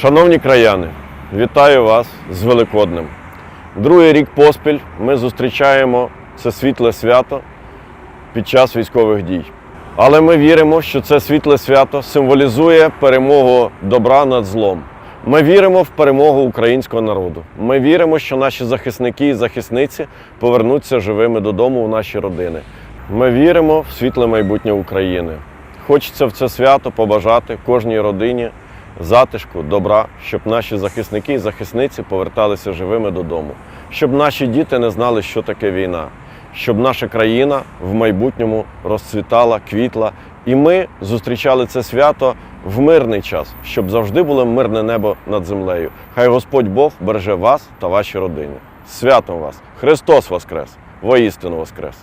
Шановні краяни, вітаю вас з Великоднем. Другий рік поспіль ми зустрічаємо це світле свято під час військових дій. Але ми віримо, що це світле свято символізує перемогу добра над злом. Ми віримо в перемогу українського народу. Ми віримо, що наші захисники і захисниці повернуться живими додому у наші родини. Ми віримо в світле майбутнє України. Хочеться в це свято побажати кожній родині затишку, добра, щоб наші захисники і захисниці поверталися живими додому, щоб наші діти не знали, що таке війна, щоб наша країна в майбутньому розцвітала, квітла, і ми зустрічали це свято в мирний час, щоб завжди було мирне небо над землею. Хай Господь Бог береже вас та ваші родини. Святом вас! Христос Воскрес! Воістину Воскрес!